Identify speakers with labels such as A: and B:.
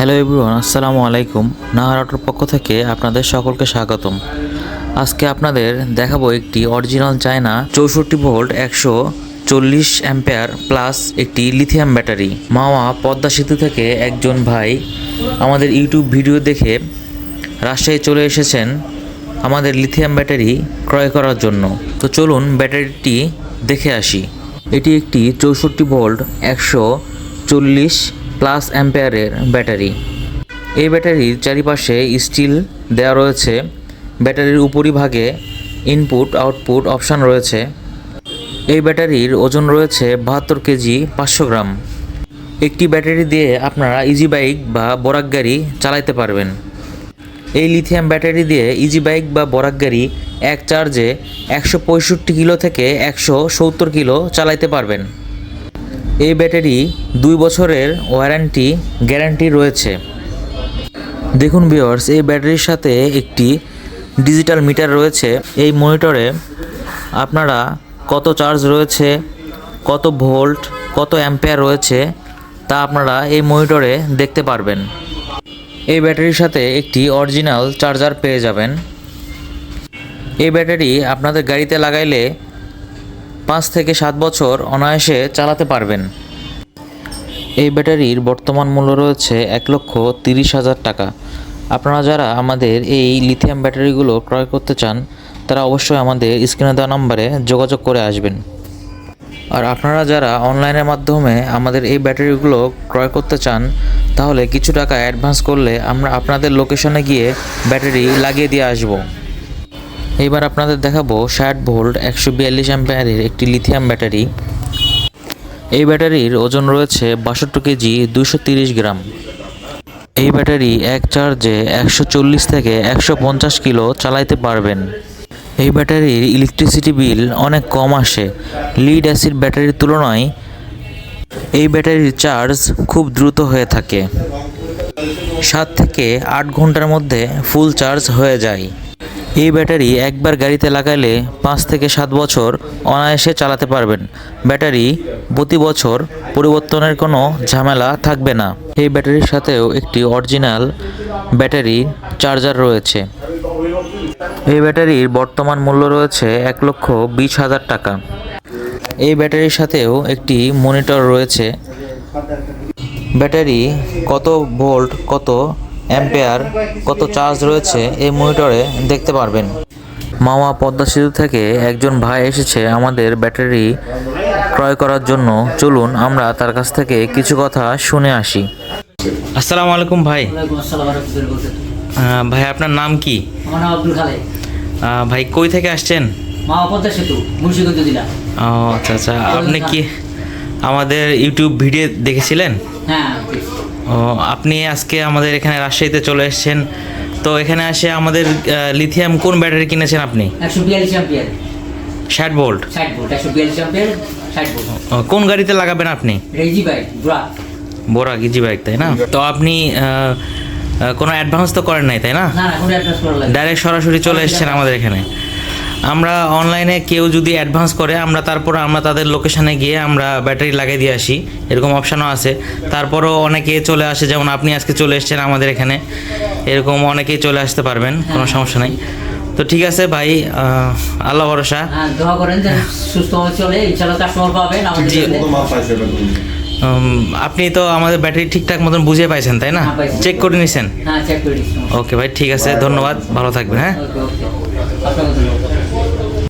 A: Hello everyone, আসসালামু আলাইকুম। নাহার অটোর পক্ষ থেকে আপনাদের সকলকে স্বাগতম। আজকে আপনাদের দেখাবো একটি অরিজিনাল চায়না চৌষট্টি ভোল্ট একশো চল্লিশ অ্যাম্পেয়ার প্লাস একটি লিথিয়াম ব্যাটারি মাওয়া পদ্মা সেতু থেকে একজন ভাই আমাদের ইউটিউব ভিডিও দেখে রাজশাহী চলে এসেছেন আমাদের লিথিয়াম ব্যাটারি ক্রয় করার জন্য। তো চলুন ব্যাটারিটি দেখে আসি। এটি একটি চৌষট্টি ভোল্ট একশো চল্লিশ প্লাস অ্যাম্পেয়ারের ব্যাটারি। এই ব্যাটারির চারিপাশে স্টিল দেওয়া রয়েছে। ব্যাটারির উপরিভাগে ইনপুট, আউটপুট অপশান রয়েছে। এই ব্যাটারির ওজন রয়েছে বাহাত্তর কেজি পাঁচশো গ্রাম। একটি ব্যাটারি দিয়ে আপনারা ইজি বাইক বা বরাক গাড়ি চালাতে পারবেন। এই লিথিয়াম ব্যাটারি দিয়ে ইজি বাইক বা বরাক গাড়ি এক চার্জে একশো পঁয়ষট্টি কিলো থেকে একশো সত্তর কিলো চালাইতে পারবেন। এই ব্যাটারি দুই বছরের ওয়ারেন্টি, গ্যারান্টি রয়েছে। দেখুন ভিওর্স এই ব্যাটারির সাথে একটি ডিজিটাল মিটার রয়েছে। এই মনিটরে আপনারা কত চার্জ রয়েছে, কত ভোল্ট, কত অ্যাম্পেয়ার রয়েছে, তা আপনারা এই মনিটরে দেখতে পারবেন। এই ব্যাটারির সাথে একটি অরিজিনাল চার্জার পেয়ে যাবেন। এই ব্যাটারি আপনাদের গাড়িতে লাগাইলে পাঁচ থেকে সাত বছর অনায়াসে চালাতে পারবেন। এই ব্যাটারির বর্তমান মূল্য রয়েছে এক লক্ষ তিরিশ হাজার টাকা। আপনারা যারা আমাদের এই লিথিয়াম ব্যাটারিগুলো ক্রয় করতে চান, তারা অবশ্যই আমাদের স্ক্রিনে দেওয়া নম্বরে যোগাযোগ করে আসবেন। আর আপনারা যারা অনলাইনের মাধ্যমে আমাদের এই ব্যাটারিগুলো ক্রয় করতে চান, তাহলে কিছু টাকা অ্যাডভান্স করলে আমরা আপনাদের লোকেশনে গিয়ে ব্যাটারি লাগিয়ে দিয়ে আসব। এইবার আপনাদের দেখাবো ষাট ভোল্ট একশো বিয়াল্লিশ অ্যাম্পায়ারের একটি লিথিয়াম ব্যাটারি। এই ব্যাটারির ওজন রয়েছে বাষট্টি কেজি দুশো তিরিশ গ্রাম। এই ব্যাটারি এক চার্জে একশো চল্লিশ থেকে একশো পঞ্চাশ কিলো চালাইতে পারবেন। এই ব্যাটারির ইলেকট্রিসিটি বিল অনেক কম আসে। লিড অ্যাসিড ব্যাটারির তুলনায় এই ব্যাটারির চার্জ খুব দ্রুত হয়ে থাকে। সাত থেকে আট ঘণ্টার মধ্যে ফুল চার্জ হয়ে যায়। এই ব্যাটারি একবার গাড়িতে লাগালে পাঁচ থেকে সাত বছর অনায়াসে চালাতে পারবেন। ব্যাটারি প্রতি বছর পরিবর্তনের কোনো ঝামেলা থাকবে না। এই ব্যাটারির সাথেও একটি অরিজিনাল ব্যাটারি চার্জার রয়েছে। এই ব্যাটারির বর্তমান মূল্য রয়েছে এক লক্ষ বিশ হাজার টাকা। এই ব্যাটারির সাথেও একটি মনিটর রয়েছে। ব্যাটারি কত ভোল্ট, কত অ্যাম্পেয়ার কত চার্জ রয়েছে এই মনিটরে দেখতে পারবেন। মাওয়া পদ্মা সেতু থেকে একজন ভাই এসেছে আমাদের ব্যাটারি ক্রয় করার জন্য। চলুন আমরা তার কাছ থেকে কিছু কথা শুনে আসি। আসসালামু আলাইকুম ভাই। ভাই আপনার নাম কি?
B: আমার নাম আব্দুল খালেক।
A: ভাই কই থেকে আসছেন?
B: মা পদ্মা সেতু মুন্সিগঞ্জ জেলা।
A: ও আচ্ছা আচ্ছা। আপনি কি আমাদের ইউটিউব ভিডিও দেখেছিলেন?
B: হ্যাঁ।
A: ও আপনি আজকে আমাদের এখানে রাজশাহীতে চলে এসেছেন। তো এখানে আসে আমাদের লিথিয়াম কোন ব্যাটারি কিনেছেন আপনি?
B: একশো বিয়াল্লিশ অ্যাম্পিয়ার
A: ষাট ভোল্ট
B: ষাট ভোল্ট একশো বিয়াল্লিশ ষাট ভোল্ট
A: কোন গাড়িতে লাগাবেন আপনি?
B: রেজি বাইক ব্রা
A: বোরা গিজি বাইক তাই না? তো আপনি কোনো অ্যাডভান্স তো করেন নাই তাই না? ডাইরেক্ট সরাসরি চলে এসেছেন আমাদের এখানে। আমরা অনলাইনে কেউ যদি অ্যাডভান্স করে আমরা তারপর আমরা তাদের লোকেশানে গিয়ে আমরা ব্যাটারি লাগিয়ে দিয়ে আসি। এরকম অপশানও আছে। তারপরও অনেকে চলে আসে যেমন আপনি আজকে চলে এসেছেন আমাদের এখানে। এরকম অনেকেই চলে আসতে পারবেন কোনো সমস্যা নেই। তো ঠিক আছে ভাই আল্লাহ ভরসা।
B: হ্যাঁ দোয়া করেন যে চলে ইনশাল্লাহ কাস্টমার পাবেন আমাদের
A: জি।
B: কাছে।
A: উম, আপনি তো আমাদের ব্যাটারি ঠিকঠাক মতন বুঝে পাইছেন তাই না?
B: হ্যাঁ,
A: চেক করে নিছেন?
B: হ্যাঁ চেক করে দিচ্ছি
A: ওকে ভাই ঠিক আছে ধন্যবাদ ভালো থাকবেন হ্যাঁ?